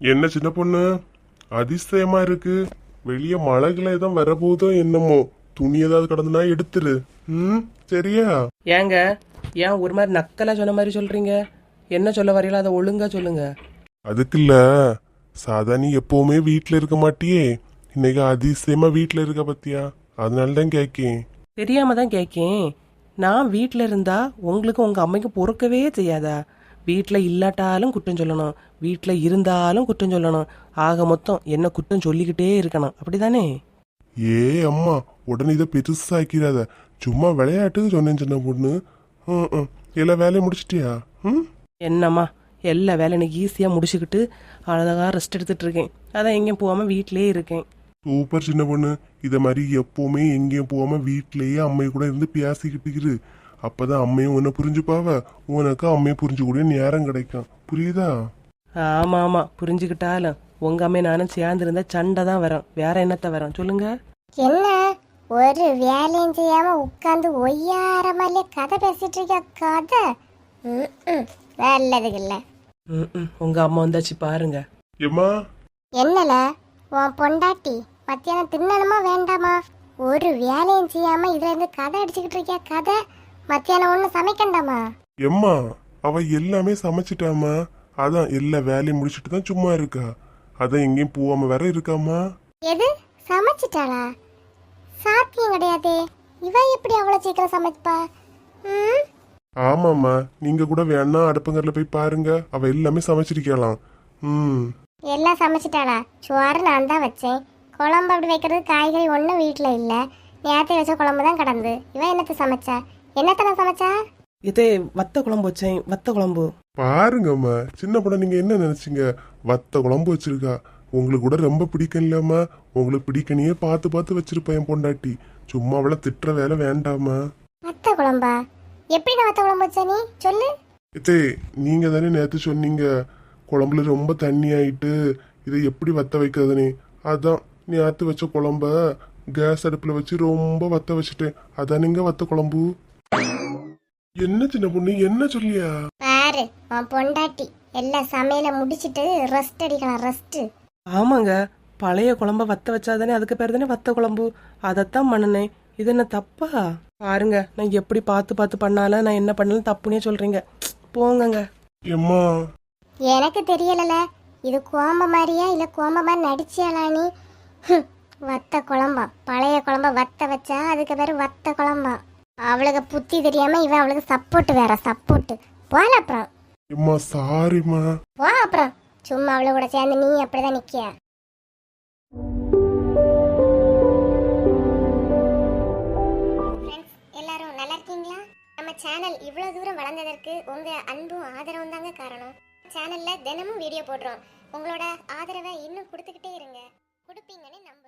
என்ன சின்ன பொண்ணு? அதிசயமா இருக்கு. வெளிய மழைகளை தான் வரப்போதோ என்னமோ. துணி ஏதாவது கிடந்துனா எடுத்துரு. ம் சரியா? ஏங்க ஏன் ஒரு மாதிரி நக்கலா சொன்ன மாதிரி சொல்றீங்க? என்ன சொல்ல வரீங்களோ அதை ஒழுங்கா சொல்லுங்க. அதுக்கு இல்ல. சாதா நீ எப்பவுமே வீட்ல இருக்க மாட்டியே. இன்னைக்கு அதிசயமா வீட்ல இருக்க பத்தியா? அதனால தான் கேக்கேன். தெரியாம தான் கேட்கேன் நான் வீட்டில் இருந்தா உங்களுக்கு உங்க அம்மைக்கு பொறுக்கவே செய்யாதா? வீட்டில் இல்லாட்டாலும் குற்றம் சொல்லணும். வீட்டில் இருந்தாலும் குற்றம் சொல்லணும். ஆக மொத்தம் என்ன குற்றம் சொல்லிக்கிட்டே இருக்கணும். அப்படிதானே? ஏ அம்மா உடனே இதை பெருசாக்கிறாத சும்மா விளையாட்டுக்கு சொன்னேன் சின்ன பொண்ணு. எல்லா வேலையும் முடிச்சிட்டியா? ம்? என்னம்மா எல்லா வேலையும் எனக்கு ஈஸியாக முடிச்சுக்கிட்டு அழகாக ரெஸ்ட் எடுத்துட்டு இருக்கேன். அதான் எங்கேயும் போகாமல் வீட்டிலே இருக்கேன். சூப்பர் சின்ன பொண்ணு. இத மாதிரி எப்பவுமே எங்கேயும் போகாம வீட்லயே அம்மை கூட இருந்து பேசிக்கிட்டு அப்பதான் அம்மையும் உன்னை புரிஞ்சுப்பாவ? உனக்கு அம்மையை புரிஞ்சுக்கூடிய நேரம் கிடைக்கும். புரியுதா? ஆமாம் ஆமாம் புரிஞ்சுக்கிட்டாலும் உங்க அம்மையை நானும் சேர்ந்துருந்தா சண்டை தான் வரோம். வேற என்னத்த வரோம்? சொல்லுங்க. என்ன? ஒரு வேலையும் செய்யாம உட்காந்து ஒய்யாரமாலே கதை பேசிட்டு இருக்க கதை. நல்லதுக்கு இல்ல. ம் ம் உங்க அம்மா வந்தாச்சு பாருங்க. ஏம்மா? என்னல? உன் பொண்டாட்டி மத்தியானம் தின்னணுமா வேண்டாமா? ஒரு வேலையும் செய்யாம இதுல இருந்து கதை அடிச்சுக்கிட்டு இருக்கியா கதை? மத்தியானம் ஒண்ணு சமைக்கண்டாமா? எம்மா அவ எல்லாமே சமைச்சிட்டாமா அதான் எல்லா வேலையும் முடிச்சிட்டு தான் சும்மா இருக்கா. அதான் எங்கேயும் போகாம வேற இருக்காமா எது? சமைச்சிட்டாளா? சாத்தியம் கிடையாதே. இவ எப்படி அவ்வளவு சீக்கிரம் சமைப்பா? ம்? ஆமாம்மா நீங்க கூட வேணா அடுப்பங்கரில் போய் பாருங்க. அவ எல்லாமே சமைச்சிருக்கலாம் ம். எல்லாம் சமைச்சிட்டாளா? சோறு நான் தான் வச்சேன். குழம்பு அப்படி வைக்கிறது காய்கறி ஒன்றும் வீட்டில் இல்லை. நேற்று வச்ச குழம்பு தான் கிடந்து. இவன் என்னத்தை சமைச்சா? என்னத்தனை சமைச்சா? இதே வத்த குழம்பு வச்சேன் வத்த குழம்பு. பாருங்கம்மா சின்ன படம் நீங்க என்ன நினைச்சீங்க? வத்த குழம்பு வச்சிருக்கா. உங்களுக்கு கூட ரொம்ப பிடிக்கும் இல்லம்மா உங்களுக்கு பிடிக்கனையே பார்த்து பார்த்து வச்சிருப்பேன் பொண்டாட்டி. சும்மா அவளை திட்டுற வேலை வேண்டாமா வத்த குழம்பா? எப்படி நான் வத்த குழம்பு வச்சா நீ? சொல்லு. இதே நீங்க தானே நேத்து சொன்னீங்க. குழம்புல ரொம்ப தண்ணி ஆயிட்டு இதை எப்படி வத்த வைக்கிறதுனே அதான் நேத்து வச்ச குழம்ப கேஸ் அடுப்புல வச்சு ரொம்ப வத்த வச்சுட்டேன். அதான் நீங்க வத்த குழம்பு? என்ன சின்ன பொண்ணு என்ன சொல்லியா? பாரு உன் பொண்டாட்டி எல்லா சமையலை முடிச்சிட்டு ரெஸ்ட் அடிக்கலாம் ரெஸ்ட் ஆமாங்க பழைய குழம்ப வத்த வச்சாதானே அதுக்கு பேர் தானே வத்த குழம்பு. அதைத்தான் பண்ணினேன். இது என்ன தப்பா? பாருங்க நான் எப்படி பார்த்து பார்த்து பண்ணாலும் நான் என்ன பண்ணாலும் தப்புனே சொல்றீங்க. போங்கங்க. எம்மா. எனக்கு தெரியலல. இது கோம்ப மாதிரியா இல்ல கோம்ப மாதிரி நடிச்சியாளா நீ? ஹம், வத்த குழம்பா. பழைய குழம்ப வத்த வச்சா அதுக்கு பேரு வத்த குழம்பா. அவளுக்கு புத்தி தெரியாம இவன் அவளுக்கு சப்போர்ட் வேற சப்போர்ட் போல அப்புறம். எம்மா சாரிம்மா போ அப்புறம். சும்மா அவளை கூட சேர்ந்து நீ அப்படிதான் நிக்கிய? எல்லாரும் நல்லா இருக்கீங்களா? நம்ம சேனல் இவ்வளவு தூரம் வளர்ந்ததற்கு உங்க அன்பும் ஆதரவும் தாங்க காரணம். சேனல்ல தினமும் வீடியோ போடுறோம். உங்களோட ஆதரவை இன்னும் கொடுத்துக்கிட்டே இருங்க. கொடுப்பீங்கன்னு நம்புறேன்